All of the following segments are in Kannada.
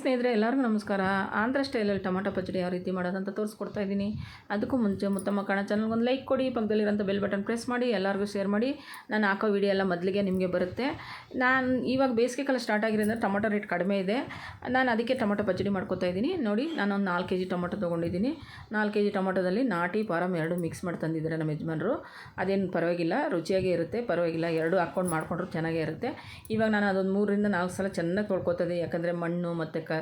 ಸ್ನೇಹಿತರೆ, ಎಲ್ಲರಿಗೂ ನಮಸ್ಕಾರ. ಆಂಧ್ರ ಸ್ಟೈಲಲ್ಲಿ ಟೊಮಾಟೊ ಪಚಡಿ ಯಾವ ರೀತಿ ಮಾಡೋದಂತ ತೋರಿಸ್ಕೊಡ್ತಾ ಇದ್ದೀನಿ. ಅದಕ್ಕೂ ಮುಂಚೆ ಮುತ್ತಮ್ಮ ಕಾಣ ಚಾನಲ್ಗೆ ಒಂದು ಲೈಕ್ ಕೊಡಿ, ಪಕ್ಕದಲ್ಲಿರೋಂಥ ಬೆಲ್ ಬಟನ್ ಪ್ರೆಸ್ ಮಾಡಿ, ಎಲ್ಲರಿಗೂ ಶೇರ್ ಮಾಡಿ. ನಾನು ಹಾಕೋ ವಿಡಿಯೋ ಎಲ್ಲ ಮೊದಲಿಗೆ ನಿಮಗೆ ಬರುತ್ತೆ. ನಾನು ಇವಾಗ ಬೇಸಿಗೆ ಕಾಲ ಸ್ಟಾರ್ಟ್ ಆಗಿರೋದ್ರಿಂದ ಟೊಮೊಟೊ ರೇಟ್ ಕಡಿಮೆ ಇದೆ. ನಾನು ಅದಕ್ಕೆ ಟೊಮೊಟೊ ಪಚಡಿ ಮಾಡ್ಕೊತಾ ಇದ್ದೀನಿ. ನೋಡಿ, ನಾನೊಂದು ನಾಲ್ಕು ಕೆ ಜಿ ಟೊಮೊಟೊ ತೊಗೊಂಡಿದ್ದೀನಿ. ನಾಲ್ಕು ಕೆ ಜಿ ಟೊಮೊಟೊದಲ್ಲಿ ನಾಟಿ ಪಾರಮ್ ಎರಡು ಮಿಕ್ಸ್ ಮಾಡಿ ತಂದಿದ್ದಾರೆ ನಮ್ಮ ಯಜಮಾನರು. ಅದೇನು ಪರವಾಗಿಲ್ಲ, ರುಚಿಯಾಗೇ ಇರುತ್ತೆ. ಪರವಾಗಿಲ್ಲ, ಎರಡು ಹಾಕ್ಕೊಂಡು ಮಾಡ್ಕೊಂಡ್ರು ಚೆನ್ನಾಗೇ ಇರುತ್ತೆ. ಇವಾಗ ನಾನು ಅದೊಂದು ಮೂರರಿಂದ ನಾಲ್ಕು ಸಲ ಚೆನ್ನಾಗಿ ತೊಳ್ಕೊತದೆ ಯಾಕಂದರೆ ಮಣ್ಣು ಮತ್ತು ಕ,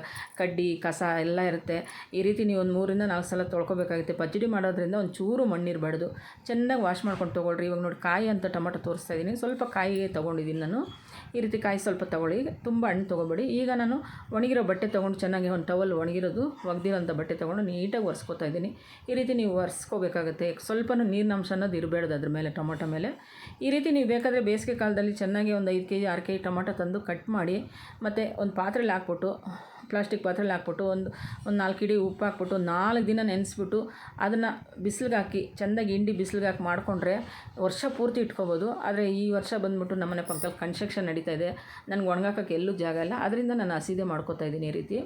ಕಡ್ಡಿ, ಕಸ ಎಲ್ಲ ಇರುತ್ತೆ. ಈ ರೀತಿ ನೀವು ಒಂದು ಮೂರಿಂದ ನಾಲ್ಕು ಸಲ ತೊಳ್ಕೊಬೇಕಾಗುತ್ತೆ. ಪಚ್ಚಡಿ ಮಾಡೋದ್ರಿಂದ ಒಂದು ಚೂರು ಮಣ್ಣಿರಬಾರ್ದು ಚೆನ್ನಾಗಿ ವಾಶ್ ಮಾಡ್ಕೊಂಡು ತೊಗೊಳ್ರಿ. ಇವಾಗ ನೋಡಿ ಕಾಯಿ ಅಂತ ಟೊಮಟೊ ತೋರಿಸ್ತಾ ಇದ್ದೀನಿ ಸ್ವಲ್ಪ ಕಾಯಿ ತೊಗೊಂಡಿದ್ದೀನಿ ನಾನು. ಈ ರೀತಿ ಕಾಯಿ ಸ್ವಲ್ಪ ತೊಗೊಳ್ಳಿ. ತುಂಬ ಹಣ್ಣು ತೊಗೊಬೇಡಿ. ಈಗ ನಾನು ಒಣಗಿರೋ ಬಟ್ಟೆ ತೊಗೊಂಡು ಚೆನ್ನಾಗಿ ಒಂದು ಟವಲ್ ಒಣಗಿರೋದು, ಒಗ್ದಿರೋಂಥ ಬಟ್ಟೆ ತೊಗೊಂಡು ನೀಟಾಗಿ ಒರೆಸ್ಕೊತಾ ಇದ್ದೀನಿ ಈ ರೀತಿ ನೀವು ಒರೆಸ್ಕೋಬೇಕಾಗುತ್ತೆ. ಸ್ವಲ್ಪನೂ ನೀರಿನ ಅನ್ನೋದು ಇರಬೇಡ್ದು ಅದ್ರ ಮೇಲೆ, ಟೊಮೊಟೊ ಮೇಲೆ. ಈ ರೀತಿ ನೀವು ಬೇಕಾದರೆ ಬೇಸಿಗೆ ಕಾಲದಲ್ಲಿ ಚೆನ್ನಾಗಿ ಒಂದು ಐದು ಕೆ ಜಿ ಆರು ಕೆ ಜಿ ಟೊಮೊಟೊ ತಂದು ಕಟ್ ಮಾಡಿ ಮತ್ತು ಒಂದು ಪಾತ್ರೆಲಿ ಹಾಕ್ಬಿಟ್ಟು ಪ್ಲಾಸ್ಟಿಕ್ ಪಾತ್ರೆಲಿ ಹಾಕ್ಬಿಟ್ಟು ಒಂದು ಒಂದು ನಾಲ್ಕು ಇಡೀ ಉಪ್ಪು ಹಾಕ್ಬಿಟ್ಟು ನಾಲ್ಕು ದಿನ ನೆನೆಸ್ಬಿಟ್ಟು ಅದನ್ನು ಬಿಸಿಲಿಗೆ ಹಾಕಿ, ಚೆಂದಾಗಿ ಹಿಂಡಿ ಬಿಸಿಲಿಗೆ ಹಾಕಿ ಮಾಡಿಕೊಂಡ್ರೆ ವರ್ಷ ಪೂರ್ತಿ ಇಟ್ಕೋಬೋದು. ಆದರೆ ಈ ವರ್ಷ ಬಂದ್ಬಿಟ್ಟು ನಮ್ಮನೆ ಪಕ್ಕದಲ್ಲಿ ಕನ್ಸ್ಟ್ರಕ್ಷನ್ ನಡೀತಾ ಇದೆ. ನನಗೆ ಒಣಗಾಕಕ್ಕೆ ಎಲ್ಲೂ ಜಾಗ ಇಲ್ಲ. ಅದರಿಂದ ನಾನು ಹಸಿದೆ ಮಾಡ್ಕೋತಾ ಇದ್ದೀನಿ ಈ ರೀತಿ.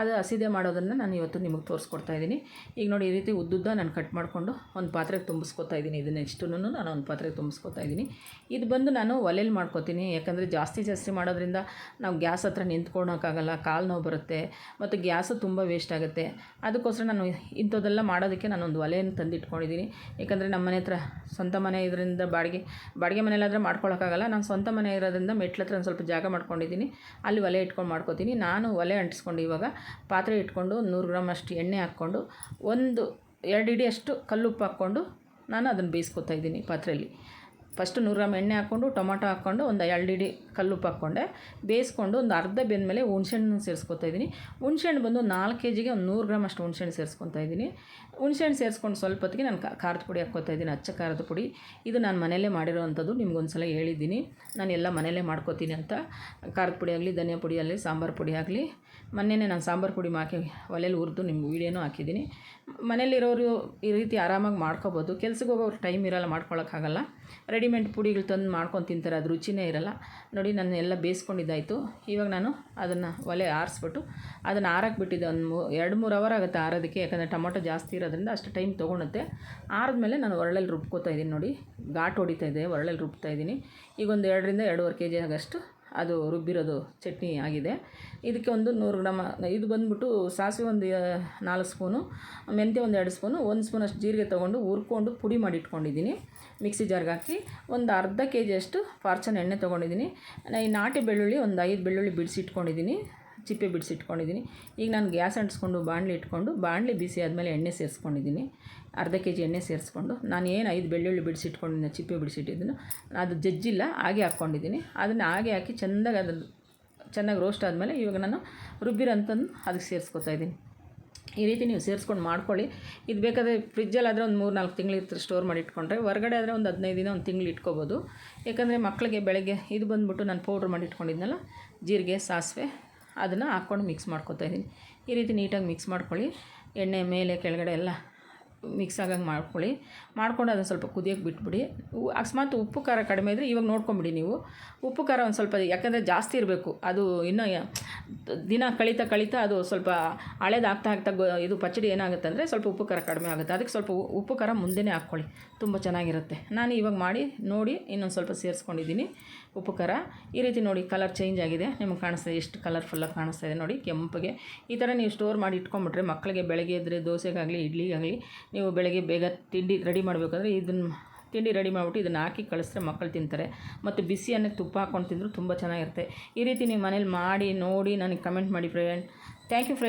ಅದು ಹಸಿದೆ ಮಾಡೋದನ್ನು ನಾನು ಇವತ್ತು ನಿಮಗೆ ತೋರಿಸ್ಕೊಡ್ತಾ ಇದ್ದೀನಿ. ಈಗ ನೋಡಿ ಈ ರೀತಿ ಉದ್ದುದ್ದ ನಾನು ಕಟ್ ಮಾಡಿಕೊಂಡು ಒಂದು ಪಾತ್ರೆಗೆ ತುಂಬಿಸ್ಕೊತಾ ಇದ್ದೀನಿ. ಇದನ್ನ ಇಷ್ಟೂ ನಾನು ಒಂದು ಪಾತ್ರೆಗೆ ತುಂಬಿಸ್ಕೊತಾ ಇದ್ದೀನಿ. ಇದು ಬಂದು ನಾನು ಒಲೆಯಲ್ಲಿ ಮಾಡ್ಕೊತೀನಿ. ಯಾಕಂದರೆ ಜಾಸ್ತಿ ಜಾಸ್ತಿ ಮಾಡೋದ್ರಿಂದ ನಾವು ಗ್ಯಾಸ್ ಹತ್ರ ನಿಂತ್ಕೊಳೋಕ್ಕಾಗಲ್ಲ ಕಾಲು ನೋವು ಬರುತ್ತೆ. ಮತ್ತು ಗ್ಯಾಸು ತುಂಬ ವೇಸ್ಟ್ ಆಗುತ್ತೆ. ಅದಕ್ಕೋಸ್ಕರ ನಾನು ಇಂಥದ್ದೆಲ್ಲ ಮಾಡೋದಕ್ಕೆ ನಾನೊಂದು ಒಲೆಯನ್ನು ತಂದಿಟ್ಕೊಂಡಿದ್ದೀನಿ. ಏಕೆಂದರೆ ನಮ್ಮ ಮನೆ ಹತ್ರ ಸ್ವಂತ ಮನೆ ಇದರಿಂದ ಬಾಡಿಗೆ ಬಾಡಿಗೆ ಮನೆಯಲ್ಲಾದರೆ ಮಾಡ್ಕೊಳ್ಳೋಕ್ಕಾಗಲ್ಲ ನಾನು ಸ್ವಂತ ಮನೆ ಇರೋದ್ರಿಂದ ಮೆಟ್ಲ ಹತ್ರ ಒಂದು ಸ್ವಲ್ಪ ಜಾಗ ಮಾಡ್ಕೊಂಡಿದ್ದೀನಿ. ಅಲ್ಲಿ ಒಲೆ ಇಟ್ಕೊಂಡು ಮಾಡ್ಕೋತೀನಿ. ನಾನು ಒಲೆ ಅಂಟಿಸ್ಕೊಂಡು ಇವಾಗ ಪಾತ್ರೆ ಇಟ್ಕೊಂಡು ಒಂದು ನೂರು ಗ್ರಾಮ್ ಅಷ್ಟು ಎಣ್ಣೆ ಹಾಕ್ಕೊಂಡು ಒಂದು ಎರಡು ಇಡಿಯಷ್ಟು ಕಲ್ಲುಪ್ಪು ಹಾಕ್ಕೊಂಡು ನಾನು ಅದನ್ನು ಬೇಯಿಸ್ಕೊತಾ ಇದ್ದೀನಿ ಪಾತ್ರೆಯಲ್ಲಿ. ಫಸ್ಟ್ ನೂರು ಗ್ರಾಮ್ ಎಣ್ಣೆ ಹಾಕ್ಕೊಂಡು, ಟೊಮೊಟೊ ಹಾಕ್ಕೊಂಡು, ಒಂದು ಎರಡು ಇಡಿ ಕಲ್ಲುಪ್ಪು ಹಾಕ್ಕೊಂಡೆ. ಬೇಯಿಸ್ಕೊಂಡು ಒಂದು ಅರ್ಧ ಬೆಂದಮೇಲೆ ಹುಣ್ಸೆಹಣ್ಣು ಸೇರಿಸ್ಕೊತಾ ಇದ್ದೀನಿ. ಹುಣ್ಸೆಹಣ್ಣು ಬಂದು ನಾಲ್ಕು ಕೆ ಜಿಗೆ ಒಂದು ನೂರು ಗ್ರಾಮ್ ಅಷ್ಟು ಹುಣ್ಸೆಹಣ್ಣು ಸೇರಿಸ್ಕೊತಾ ಇದ್ದೀನಿ. ಹುಣ್ಸೆಹಣ್ಣು ಸೇರಿಸ್ಕೊಂಡು ಸ್ವಲ್ಪ ಹೊತ್ತಿಗೆ ನಾನು ಖಾರದ ಪುಡಿ ಹಾಕ್ಕೊತಾ ಇದ್ದೀನಿ, ಅಚ್ಚ ಖಾರದ ಪುಡಿ. ಇದು ನಾನು ಮನೆಯಲ್ಲೇ ಮಾಡಿರೋವಂಥದ್ದು ನಿಮ್ಗೊಂದು ಸಲ ಹೇಳಿದ್ದೀನಿ. ನಾನು ಎಲ್ಲ ಮನೆಯಲ್ಲೇ ಮಾಡ್ಕೋತೀನಿ ಅಂತ. ಖಾರದ ಪುಡಿ ಆಗಲಿ, ಧನಿಯಾ ಪುಡಿ ಆಗಲಿ, ಸಾಂಬಾರು ಪುಡಿ ಆಗಲಿ. ಮೊನ್ನೆನೇ ನಾನು ಸಾಂಬಾರು ಪುಡಿ ಹಾಕಿ ಒಲೆಯಲ್ಲಿ ಹುರಿದು ನಿಮ್ಗೆ ವೀಡಿಯೋನೂ ಹಾಕಿದ್ದೀನಿ. ಮನೇಲಿರೋರು ಈ ರೀತಿ ಆರಾಮಾಗಿ ಮಾಡ್ಕೋಬೋದು. ಕೆಲ್ಸಕ್ಕೆ ಹೋಗೋರು ಟೈಮ್ ಇರೋಲ್ಲ, ಮಾಡ್ಕೊಳಕ್ಕಾಗಲ್ಲ. ರೆಡಿಮೇಡ್ ಪುಡಿಗಳು ತಂದು ಮಾಡ್ಕೊಂಡು ತಿಂತಾರೆ, ಅದು ರುಚಿನೇ ಇರಲ್ಲ. ನೋಡಿ, ನಾನು ಎಲ್ಲ ಬೇಯಿಸ್ಕೊಂಡಿದ್ದಾಯಿತು. ಇವಾಗ ನಾನು ಅದನ್ನು ಒಲೆ ಆರಿಸ್ಬಿಟ್ಟು ಅದನ್ನು ಆರಕ್ಕೆ ಬಿಟ್ಟಿದ್ದೆ. ಒಂದು ಮೂ, ಎರಡು ಮೂರು ಅವರ್ ಆಗುತ್ತೆ ಆರೋದಕ್ಕೆ, ಯಾಕಂದರೆ ಟೊಮೊಟೊ ಜಾಸ್ತಿ ಇರೋದ್ರಿಂದ ಅಷ್ಟು ಟೈಮ್ ತೊಗೊಳುತ್ತೆ. ಆರಿದ್ಮೇಲೆ ನಾನು ಒರಳಲ್ಲಿ ರುಬ್ಕೋತಾ ಇದ್ದೀನಿ ನೋಡಿ. ಘಾಟ್ ಹೊಡಿತಾ ಇದೆ, ಒರಳಲ್ಲಿ ರುಬ್ತಾ ಇದ್ದೀನಿ. ಈಗ ಒಂದು ಎರಡರಿಂದ ಎರಡೂವರೆ ಕೆ ಜಿ ಆಗಷ್ಟು ಅದು ರುಬ್ಬಿರೋದು ಚಟ್ನಿ ಆಗಿದೆ. ಇದಕ್ಕೆ ಒಂದು ನೂರು ಗ್ರಾಮ, ಇದು ಬಂದುಬಿಟ್ಟು ಸಾಸಿವೆ ಒಂದು ನಾಲ್ಕು ಸ್ಪೂನು, ಮೆಂತ್ಯ ಒಂದು ಎರಡು ಸ್ಪೂನು, ಒಂದು ಸ್ಪೂನ್ ಅಷ್ಟು ಜೀರಿಗೆ ತೊಗೊಂಡು ಹುರ್ಕೊಂಡು ಪುಡಿ ಮಾಡಿ ಇಟ್ಕೊಂಡಿದ್ದೀನಿ. ಮಿಕ್ಸಿ ಜಾರ್ಗೆ ಹಾಕಿ ಒಂದು ಅರ್ಧ ಕೆ ಜಿಯಷ್ಟು ಫಾರ್ಚನ್ ಎಣ್ಣೆ ತೊಗೊಂಡಿದ್ದೀನಿ. ಈ ನಾಟಿ ಬೆಳ್ಳುಳ್ಳಿ ಒಂದು ಐದು ಬೆಳ್ಳುಳ್ಳಿ ಬಿಡಿಸಿಟ್ಕೊಂಡಿದ್ದೀನಿ ಚಿಪ್ಪೆ ಬಿಡಿಸಿಟ್ಕೊಂಡಿದ್ದೀನಿ. ಈಗ ನಾನು ಗ್ಯಾಸ್ ಅಂಟಿಸ್ಕೊಂಡು ಬಾಣಲಿ ಇಟ್ಕೊಂಡು ಬಾಣಲಿ ಬಿಸಿ ಆದಮೇಲೆ ಎಣ್ಣೆ ಸೇರಿಸ್ಕೊಂಡಿದ್ದೀನಿ. ಅರ್ಧ ಕೆ ಜಿ ಎಣ್ಣೆ ಸೇರಿಸ್ಕೊಂಡು ನಾನು ಏನು ಐದು ಬೆಳ್ಳುಳ್ಳಿ ಬಿಡಿಸಿಟ್ಕೊಂಡಿದ್ದೀನಿ ಚಿಪ್ಪೆ ಬಿಡಿಸಿಟ್ಟಿದ್ದೀನಿ ಅದು ಜಜ್ಜಿಲ್ಲ, ಹಾಗೆ ಹಾಕ್ಕೊಂಡಿದ್ದೀನಿ. ಅದನ್ನು ಹಾಗೆ ಹಾಕಿ ಚೆಂದಾಗಿ ಅದನ್ನು ಚೆನ್ನಾಗಿ ರೋಸ್ಟ್ ಆದಮೇಲೆ ಇವಾಗ ನಾನು ರುಬ್ಬಿರೋಂಥದ್ದು ಅದಕ್ಕೆ ಸೇರಿಸ್ಕೊತಾ ಇದ್ದೀನಿ. ಈ ರೀತಿ ನೀವು ಸೇರಿಸ್ಕೊಂಡು ಮಾಡ್ಕೊಳ್ಳಿ. ಇದು ಬೇಕಾದರೆ ಫ್ರಿಜ್ಜಲ್ಲಾದರೆ ಒಂದು ಮೂರು ನಾಲ್ಕು ತಿಂಗಳು ಸ್ಟೋರ್ ಮಾಡಿ ಇಟ್ಕೊಂಡ್ರೆ, ಹೊರಗಡೆ ಆದರೆ ಒಂದು ಹದಿನೈದು ದಿನ ಒಂದು ತಿಂಗಳು ಇಟ್ಕೋಬೋದು. ಯಾಕಂದರೆ ಮಕ್ಕಳಿಗೆ ಬೆಳಗ್ಗೆ ಇದು ಬಂದುಬಿಟ್ಟು ನಾನು ಪೌಡ್ರ್ ಮಾಡಿ ಇಟ್ಕೊಂಡಿದ್ನಲ್ಲ, ಜೀರಿಗೆ, ಸಾಸಿವೆ ಅದನ್ನು ಹಾಕ್ಕೊಂಡು ಮಿಕ್ಸ್ ಮಾಡ್ಕೊತಾ ಇದ್ದೀನಿ. ಈ ರೀತಿ ನೀಟಾಗಿ ಮಿಕ್ಸ್ ಮಾಡ್ಕೊಳ್ಳಿ. ಎಣ್ಣೆ ಮೇಲೆ ಕೆಳಗಡೆ ಎಲ್ಲ ಮಿಕ್ಸ್ ಆಗಂಗೆ ಮಾಡ್ಕೊಳ್ಳಿ. ಮಾಡ್ಕೊಂಡು ಅದನ್ನು ಸ್ವಲ್ಪ ಕುದಿಯೋಕ್ಕೆ ಬಿಟ್ಬಿಡಿ. ಅಕಸ್ಮಾತ್ ಉಪ್ಪು ಖಾರ ಕಡಿಮೆ ಇದ್ದರೆ ಇವಾಗ ನೋಡ್ಕೊಂಬಿಡಿ ನೀವು. ಉಪ್ಪು ಖಾರ ಒಂದು ಸ್ವಲ್ಪ ಯಾಕಂದರೆ ಜಾಸ್ತಿ ಇರಬೇಕು. ಅದು ಇನ್ನೂ ದಿನ ಕಳೀತಾ ಕಳೀತಾ ಅದು ಸ್ವಲ್ಪ ಹಳೇದಾಗ್ತಾ ಆಗ್ತಾ ಗೊ, ಇದು ಪಚಡಿ ಏನಾಗುತ್ತೆ ಅಂದರೆ ಸ್ವಲ್ಪ ಉಪ್ಪು ಖಾರ ಕಡಿಮೆ ಆಗುತ್ತೆ. ಅದಕ್ಕೆ ಸ್ವಲ್ಪ ಉಪ್ಪು ಖಾರ ಮುಂದೆನೇ ಹಾಕ್ಕೊಳ್ಳಿ. ತುಂಬ ಚೆನ್ನಾಗಿರುತ್ತೆ. ನಾನು ಇವಾಗ ಮಾಡಿ, ನೋಡಿ, ಇನ್ನೊಂದು ಸ್ವಲ್ಪ ಸೇರಿಸ್ಕೊಂಡಿದ್ದೀನಿ ಉಪ್ಪು ಖಾರ. ಈ ರೀತಿ ನೋಡಿ ಕಲರ್ ಚೇಂಜ್ ಆಗಿದೆ. ನಿಮಗೆ ಕಾಣಿಸ್ತಾ ಎಷ್ಟು ಕಲರ್ಫುಲ್ಲಾಗಿ ಕಾಣಿಸ್ತಾ ಇದೆ ನೋಡಿ ಕೆಂಪಗೆ. ಈ ಥರ ನೀವು ಸ್ಟೋರ್ ಮಾಡಿ ಇಟ್ಕೊಂಬಿಟ್ರೆ ಮಕ್ಕಳಿಗೆ ಬೆಳಗ್ಗೆ ಇದ್ದರೆ ದೋಸೆಗಾಗಲಿ, ಇಡ್ಲಿಗಾಗಲಿ ನೀವು ಬೆಳಗ್ಗೆ ಬೇಗ ತಿಂಡಿ ರೆಡಿ ಮಾಡಬೇಕಾದ್ರೆ ಇದನ್ನು ತಿಂಡಿ ರೆಡಿ ಮಾಡಿಬಿಟ್ಟು ಇದನ್ನು ಹಾಕಿ ಕಳಿಸಿದ್ರೆ ಮಕ್ಕಳು ತಿಂತಾರೆ. ಮತ್ತು ಬಿಸಿ ಅನ್ನಕ್ಕೆ ತುಪ್ಪ ಹಾಕ್ಕೊಂಡು ತಿಂದರೂ ತುಂಬ ಚೆನ್ನಾಗಿರುತ್ತೆ. ಈ ರೀತಿ ನೀವು ಮನೇಲಿ ಮಾಡಿ, ನೋಡಿ, ನನಗೆ ಕಮೆಂಟ್ ಮಾಡಿ ಫ್ರೆಂಡ್ ಥ್ಯಾಂಕ್ ಯು ಫ್ರೆಂಡ್